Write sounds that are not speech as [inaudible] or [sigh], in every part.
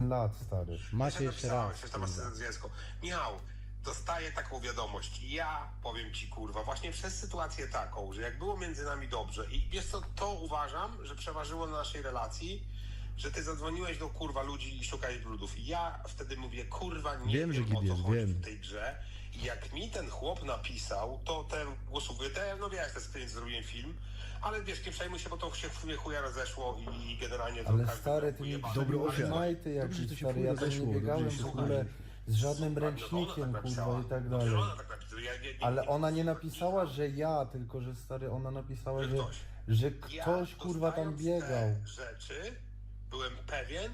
lat, stary. Macie jeszcze napisałeś, raz. Jeszcze masz związku. Michał, dostaję taką wiadomość. Ja powiem ci, kurwa, właśnie przez sytuację taką, że jak było między nami dobrze i wiesz co, to uważam, że przeważyło na naszej relacji, że ty zadzwoniłeś do kurwa ludzi i szukałeś brudów. I ja wtedy mówię, kurwa, nie Wiem, że wiem, o git co chodzi wiem. w tej grze. Jak mi ten chłop napisał, to ten głosówkę, te, no wiesz, te screen zrobiłem film, ale wiesz, nie przejmuj się, bo to się w sumie chuja rozeszło i generalnie to Ale każdy stary, ty mi. Dobry Dobrze, że to jakieś, się stary, chuj ja tam rozeszło, nie dobrze, biegałem się w ogóle z żadnym no ona ręcznikiem, tak kurwa, napisała. i tak Dobrze, dalej. ona tak napisała. Ja- Ale nie- ona nie napisała, że ja, tylko że stary, ona napisała, Że że, ktoś. że ktoś kurwa tam dostając biegał. Te rzeczy, byłem pewien,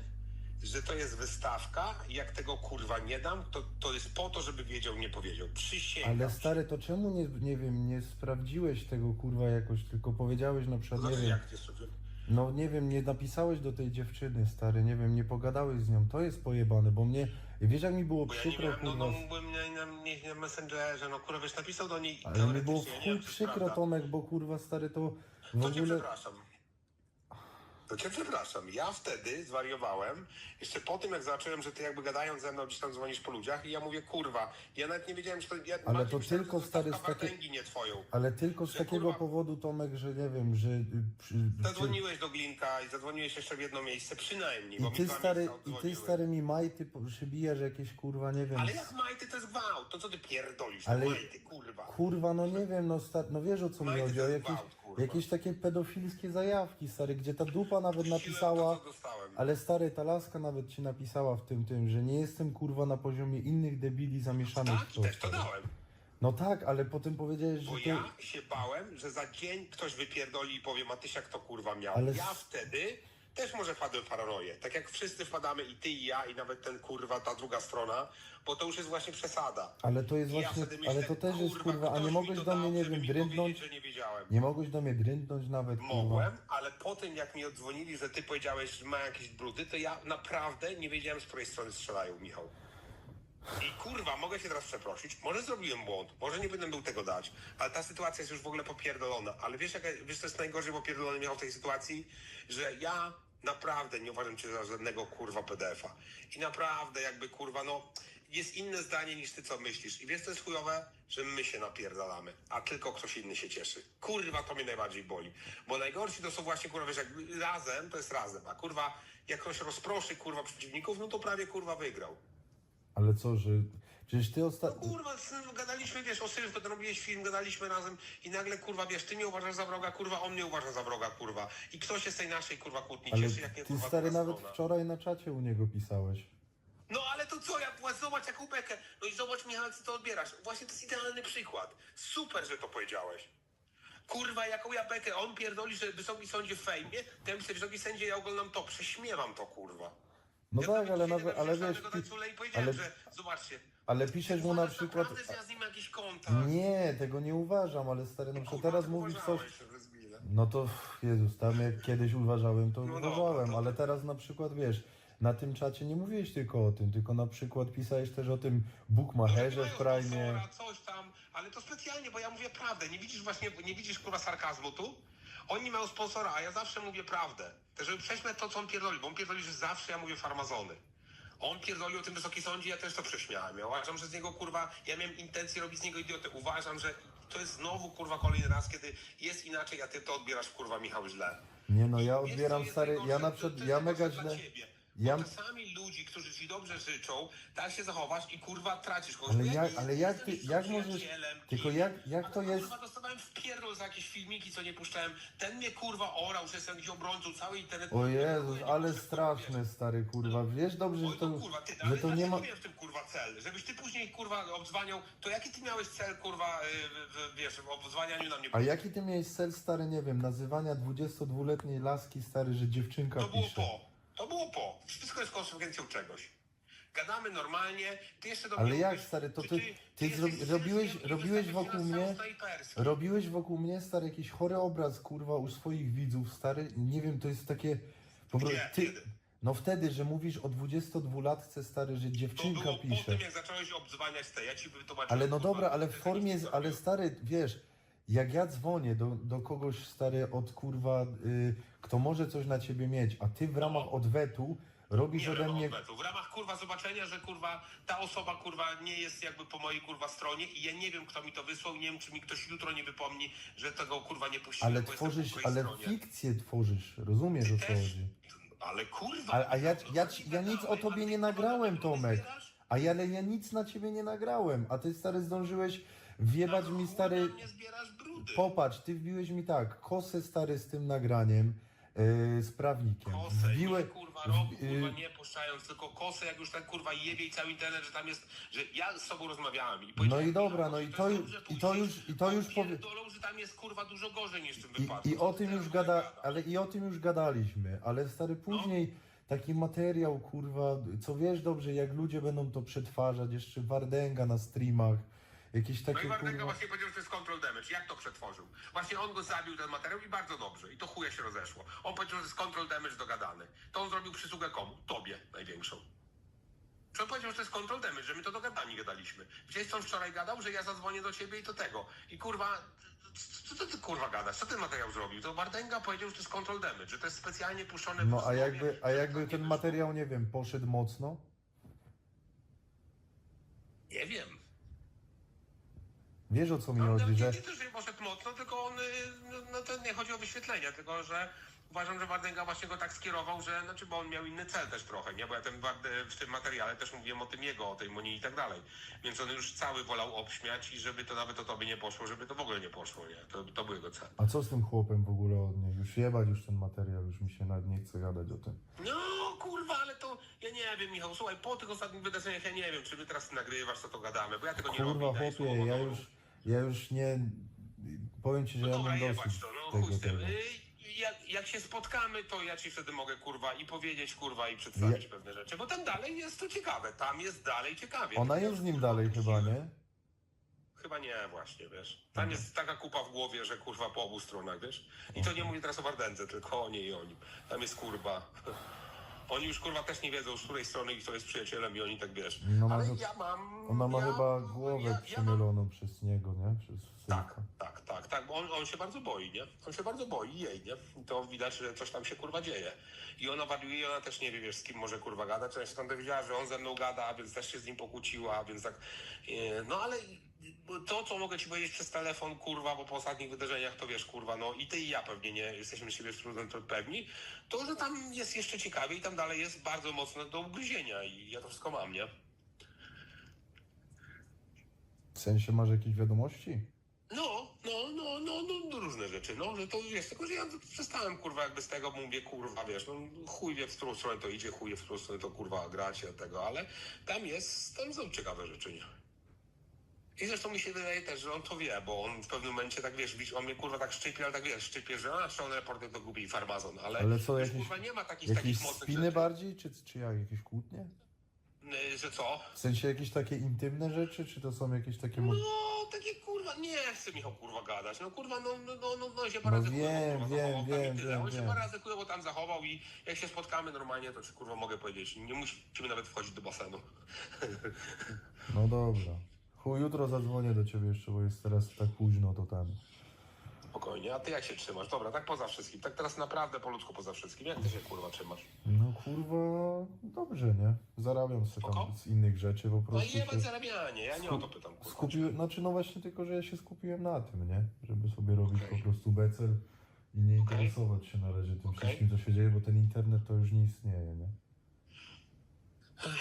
że to jest wystawka. Jak tego kurwa nie dam, to, to jest po to, żeby wiedział, nie powiedział. Przysięgam. Ale stary, to czemu nie, nie wiem, nie sprawdziłeś tego kurwa jakoś, tylko powiedziałeś na przykład, nie Znaczy, wiem, jak nie sobie- no nie wiem, nie napisałeś do tej dziewczyny, stary, nie wiem, nie pogadałeś z nią, to jest pojebane, bo mnie, wiesz jak mi było Bo ja nie przykro, miałem, no, kurwa, no byłem na, na, na, na Messengerze, no kurwa, wiesz, napisał do niej ale mi było w teoretycznie, nie chuj wiem, czy przykro, prawda. Tomek, bo kurwa, stary, to w To cię ogóle... przepraszam. To cię przepraszam. Ja wtedy zwariowałem, jeszcze po tym jak zobaczyłem, że ty jakby gadając ze mną gdzieś tam dzwonisz po ludziach i ja mówię, kurwa, ja nawet nie wiedziałem, że to... Ja, Ale to myślałem, tylko, że stary, z nie twoją. Ale tylko z Że, takiego kurwa- powodu, Tomek, że nie wiem, że... y, Zadzwoniłeś do Glinka i zadzwoniłeś jeszcze w jedno miejsce, przynajmniej, bo I mi ty dwa stary, i ty stary mi majty przybijasz jakieś kurwa, nie wiem... Ale jak majty to jest gwałt, to co ty pierdolisz, Ale- majty, kurwa. Kurwa, no nie wiem, no, sta- no wiesz o co mi Majty chodzi, to o jakieś, gwałt, kurwa. jakieś takie pedofilskie zajawki, stary, gdzie ta dupa nawet napisała, To, co dostałem. ale stary, ta laska nawet ci napisała w tym, tym, że nie jestem kurwa na poziomie innych debili zamieszanych Tak, w to. też to stary. dałem. No tak, ale potem powiedziałeś, że Bo ty... ja się bałem, że za dzień ktoś wypierdoli i powie, Matysiak to kurwa miał. Ale- Ja wtedy też może wpadłem w paranoję. Tak jak wszyscy wpadamy, i ty, i ja, i nawet ten kurwa, ta druga strona, bo to już jest właśnie przesada. Ale to jest I właśnie, myślę, ale to też jest kurwa, a nie mogłeś do mnie, nie wiem, że nie wiedziałem. nie mogłeś do mnie drętnąć nawet, kurwa. Mogłem, ale po tym jak mi odzwonili, że ty powiedziałeś, że ma jakieś brudy, to ja naprawdę nie wiedziałem, z której strony strzelają, Michał. I kurwa, mogę się teraz przeprosić, może zrobiłem błąd, może nie będę był tego dać, ale ta sytuacja jest już w ogóle popierdolona. Ale wiesz, jaka, wiesz co jest najgorzej popierdolone Michał w tej sytuacji? Że ja naprawdę nie uważam cię za żadnego kurwa PDF-a. I naprawdę jakby kurwa, no jest inne zdanie niż ty co myślisz. I wiesz co jest chujowe? Że my się napierdalamy, a tylko ktoś inny się cieszy. Kurwa, to mnie najbardziej boli. Bo najgorsi to są właśnie kurwa, wiesz, jak razem, to jest razem, a kurwa, jak ktoś rozproszy kurwa przeciwników, no to prawie kurwa wygrał. Ale co, że... Przecież ty ostatnio... Kurwa, synu, gadaliśmy, wiesz, o Sylwie, potem robiłeś film, gadaliśmy razem i nagle, kurwa, wiesz, ty mnie uważasz za wroga, kurwa, on mnie uważa za wroga, kurwa. I kto się z tej naszej, kurwa, kłótni Ale cieszy, jak nie, ty kurwa, stary druga nawet strona. wczoraj na czacie u niego pisałeś. No ale to co, ja zobacz jaką bekę. No i zobacz, Michał, ty to odbierasz. Właśnie to jest idealny przykład. Super, że to powiedziałeś. Kurwa, jaką ja bekę. On pierdoli, że wysoki sądzie w fejmie, to myślę, wysoki sędzie, ja oglądam to. Prześmiewam to, kurwa. No ja tak, ale nawet, ale wiesz, i powiedziałem, ale, że zobaczcie. ale piszesz mu na przykład... ja z nim jakiś kontakt. Nie, tego nie uważam, ale stary, no przykład teraz mówisz coś... No to Jezus, tam jak kiedyś uważałem, to No uważałem, to- ale teraz na przykład wiesz, na tym czacie nie mówiłeś tylko o tym, tylko na przykład pisałeś też o tym bookmacherze w Mają Prime. coś tam, ale to specjalnie, bo ja mówię prawdę. Nie widzisz właśnie, nie widzisz kurwa sarkazmu tu? Oni mają sponsora, a ja zawsze mówię prawdę. To żeby prześmiać to, co on pierdoli, bo on pierdoli, że zawsze ja mówię farmazony. On pierdolił o tym Wysoki Sądzie, ja też to prześmiałem. Ja uważam, że z niego kurwa, ja miałem intencję robić z niego idiotę. Uważam, że to jest znowu kurwa kolejny raz, kiedy jest inaczej, a ty to odbierasz kurwa Michał źle. Nie no, ja odbieram stary, ja na przykład, ja mega źle, ciebie. Ja, Bo czasami ludzi, którzy ci dobrze życzą, tak się zachowasz i kurwa tracisz kogoś. ale ja ale jak ty, jak możesz, tylko i- jak, jak to jest, Kurwa dostawałem w pierdol za jakieś filmiki, co nie puszczałem. Ten mnie kurwa orał, że jestem jakiś obrońcą, cały internet. o Jezus, ale straszny stary kurwa, wiesz dobrze, że to to, kurwa, ty, że to nie ma, w tym kurwa cel, żebyś ty później kurwa obdzwaniał, to jaki ty miałeś cel kurwa, y, w, wiesz, w obdzwanianiu na mnie? a jaki ty miałeś cel stary, nie wiem, nazywania 22-letniej laski stary, że dziewczynka To było pisze. po. To było po. Wszystko jest konsekwencją czegoś. Gadamy normalnie, ty jeszcze do Ale mnie jak, mówisz, stary, to czy ty- ty jesteś zro- robiłeś- i robiłeś wokół mnie- snajperski. Robiłeś wokół mnie, stary, jakiś chory obraz, kurwa, u swoich widzów, stary. Nie wiem, to jest takie... Po prostu, Gdzie? ty, no wtedy, że mówisz o 22-latce, stary, że To dziewczynka było po pisze. tym, jak zacząłeś obdzwaniać te, ja ci wytłumaczyłem. Ale no kurwa, dobra, ale w formie, ale stary, wiesz, jak ja dzwonię do, do kogoś, stary, od kurwa, y, kto może coś na ciebie mieć, a ty w ramach odwetu robisz Nie ode wiem, mnie... odwetu. W ramach kurwa zobaczenia, że kurwa ta osoba kurwa nie jest jakby po mojej kurwa stronie i ja nie wiem kto mi to wysłał, nie wiem czy mi ktoś jutro nie wypomni, że tego kurwa nie puściłem, Ale bo jestem po tworzysz, ale stronie. fikcję tworzysz, rozumiesz o co Też. chodzi. Ale kurwa. A, a ja, no ja, ci- ci ja nic o tobie nie nagrałem, Tomek. A ja, ale ja nic na ciebie nie nagrałem, a ty stary zdążyłeś wjebać No, mi stary... zbierasz brudy. Popatrz, ty wbiłeś mi tak, kosę stary z tym nagraniem, yy, z prawnikiem. Kosę, Wbiłe, nie kurwa w- y- kurwa nie puszczając, tylko kosę, jak już tak kurwa jebie i cały internet, że tam jest, że ja z sobą rozmawiałem i No i dobra, no że i to ju- i to już, i to już powie... Pierdolą, że tam jest kurwa dużo gorzej niż w tym I, wypadku. I o tym już gada, ale i o tym już gadaliśmy, ale stary No. później taki materiał, kurwa, co wiesz dobrze, jak ludzie będą to przetwarzać, jeszcze Wardęga na streamach, jakieś No i takie Wardęga kurwa... właśnie powiedział, że to jest control damage. Jak to przetworzył? Właśnie on go zabił, ten materiał i bardzo dobrze. I to chuje się rozeszło. On powiedział, że to jest control damage dogadany. To on zrobił przysługę komu? Tobie największą. Że on powiedział, że to jest control damage, że my to dogadani gadaliśmy. Gdzieś on wczoraj gadał, że ja zadzwonię do ciebie i to tego. I kurwa, co, co ty kurwa gadasz? Co ten materiał zrobił? To Wardęga powiedział, że to jest control damage, że to jest specjalnie puszczone No a jakby, a jakby ten materiał, nie wiem, poszedł mocno, Nie wiem. Wiesz o co mi No, chodzi, nie, że... nie to, że poszedł mocno, tylko on, y, no, no to nie chodzi o wyświetlenie, tylko że uważam, że Wardęga właśnie go tak skierował, że, znaczy, bo on miał inny cel też trochę, nie, bo ja ten Ward- w tym materiale też mówiłem o tym jego, o tej Moni i tak dalej, więc on już cały wolał obśmiać i żeby to nawet o tobie nie poszło, żeby to w ogóle nie poszło, nie, to, to był jego cel. A co z tym chłopem w ogóle od niej? Już jebać już ten materiał, już mi się nawet nie chce gadać o tym. No kurwa, ale to, ja nie wiem Michał, słuchaj, po tych ostatnich wydarzeniach ja nie wiem, czy my teraz nagrywasz, co to gadamy, bo ja tego nie robię. Kurwa chłopie, ja honoru. już, ja już nie... Powiem ci, że No ja dobra, mam jebać dosyć to, no tego, chuj z tym. tego. Y, Jak, jak się spotkamy, to ja ci wtedy mogę kurwa i powiedzieć kurwa i przedstawić Ja- pewne rzeczy, bo tam dalej jest to ciekawe, tam jest dalej ciekawie. Ona jest z nim dalej chyba, nie? Chyba nie, właśnie, wiesz. Tam jest taka kupa w głowie, że kurwa po obu stronach, wiesz. I to nie mówię teraz o Wardędze, tylko o niej i o nim. Tam jest kurwa. [laughs] Oni już kurwa też nie wiedzą, z której strony i kto jest przyjacielem i oni tak wiesz. No ma Ale chyba- ja mam... Ona ma ja, chyba głowę ja, ja mam przemyloną przez niego, nie? Przez Tak, synka. tak, tak, tak, bo on, on się bardzo boi, nie? On się bardzo boi jej, nie? I to widać, że coś tam się kurwa dzieje. I ona wariuje i ona też nie wie, wiesz, z kim może kurwa gadać. Ona się tam dowiedziała, że on ze mną gada, więc też się z nim pokłóciła, więc tak... e, No ale to, co mogę ci powiedzieć przez telefon, kurwa, bo po ostatnich wydarzeniach, to wiesz, kurwa, no i ty i ja pewnie nie jesteśmy siebie z trudem pewni, to, że tam jest jeszcze ciekawie i tam dalej jest bardzo mocno do ugryzienia i ja to wszystko mam, nie? W sensie masz jakieś wiadomości? No, no, no, no, no, no różne rzeczy, no, że to jest, tylko że ja przestałem, kurwa, jakby z tego mówię, kurwa, wiesz, no chuj wie w którą stronę to idzie, chuj wie w którą stronę to, kurwa, gracie tego, ale tam jest, tam są ciekawe rzeczy, nie? I zresztą mi się wydaje też, że on to wie, bo on w pewnym momencie tak, wiesz, widzisz, on mnie, kurwa, tak szczypie, ale tak, wiesz, szczypie, że a, Sean Reporter to głupi farmazon, ale, Ale co, już, jakieś- kurwa, nie ma takich, Jakieś takich mocnych spiny rzeczy, bardziej, czy, czy jak? Jakieś kłótnie? Y, że co? W sensie jakieś takie intymne rzeczy, czy to są jakieś takie... mo- No, takie kurwa, nie chcę Michał kurwa gadać. No kurwa, no, no, no, no, no się No parę razy wiem, kurwa, wiem, zachował tam wiem, i tyle. wiem, On się wiem. parę razy kurwa tam zachował i jak się spotkamy normalnie, to ci kurwa mogę powiedzieć. Nie musimy nawet wchodzić do basenu. No dobra. Chuj, jutro zadzwonię do ciebie jeszcze, bo jest teraz tak późno, to tam. Spokojnie, a ty jak się trzymasz? Dobra, tak poza wszystkim. Tak teraz naprawdę po ludzku poza wszystkim. Jak ty się kurwa trzymasz? No kurwa, dobrze, nie? Zarabiam sobie Spoko. tam z innych rzeczy, po No prostu i się jebać zarabianie, ja nie o to pytam kurwa. skupiłem, znaczy no właśnie tylko, że ja się skupiłem na tym, nie? Żeby sobie robić Okej. po prostu becel i nie Okej. interesować się na razie tym Okej. wszystkim, co się dzieje, bo ten internet to już nie istnieje, nie?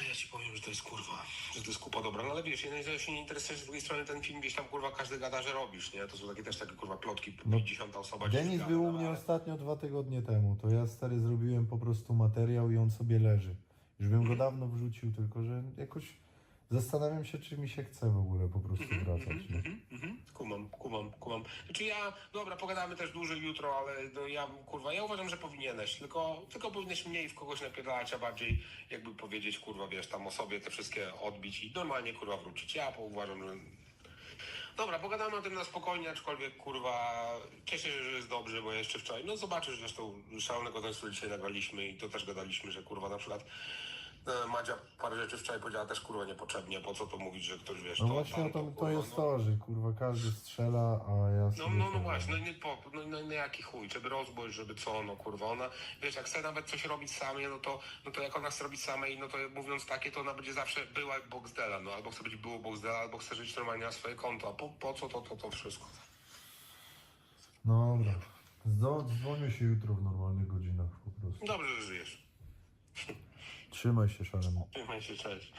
Ja ci powiem, że to jest kurwa, że to jest kupa dobra, no ale wiesz, jeżeli się nie interesujesz z drugiej strony ten film gdzieś tam kurwa każdy gada, że robisz, nie? To są takie też takie kurwa plotki, No, 50 osoba Denis gada, był u no, mnie ale- ostatnio dwa tygodnie temu, to ja stary zrobiłem po prostu materiał i on sobie leży. Już bym Mhm. go dawno wrzucił, tylko że jakoś zastanawiam się, czy mi się chce w ogóle po prostu wracać. Nie? Kumam, kumam, kumam. Znaczy ja, dobra, pogadamy też dłużej jutro, ale no ja, kurwa, ja uważam, że powinieneś, tylko, tylko powinieneś mniej w kogoś napierdalać, a bardziej jakby powiedzieć, kurwa, wiesz, tam o sobie te wszystkie odbić i normalnie, kurwa, wrócić. Ja uważam, że... Dobra, pogadamy o tym na spokojnie, aczkolwiek, kurwa, cieszę się, że jest dobrze, bo jeszcze wczoraj, no zobaczysz, zresztą szalonego tańcu dzisiaj nagraliśmy i to też gadaliśmy, że, kurwa, na przykład Madzia parę rzeczy wczoraj powiedziała też kurwa niepotrzebnie, po co to mówić, że ktoś wiesz, No to właśnie tam, to, to kurwa, jest no. to, że kurwa każdy strzela, a ja No, sobie no, no tam- właśnie, no, nie, po, no, no, no jaki chuj, żeby rozbój, żeby co, no kurwa, ona, wiesz, jak chce nawet coś robić samej, no to, no to jak ona chce robić samej, no to mówiąc takie, to ona będzie zawsze była jak Boxdela, no albo chce być było Boxdela, albo chce żyć normalnie na swoje konto, a po, po co to, to, to wszystko? No dobra. Zdo- Dzwonię się jutro w normalnych godzinach po prostu. Dobrze, że żyjesz. [laughs] Trzymaj się, Szarem. Trzymaj się, cześć.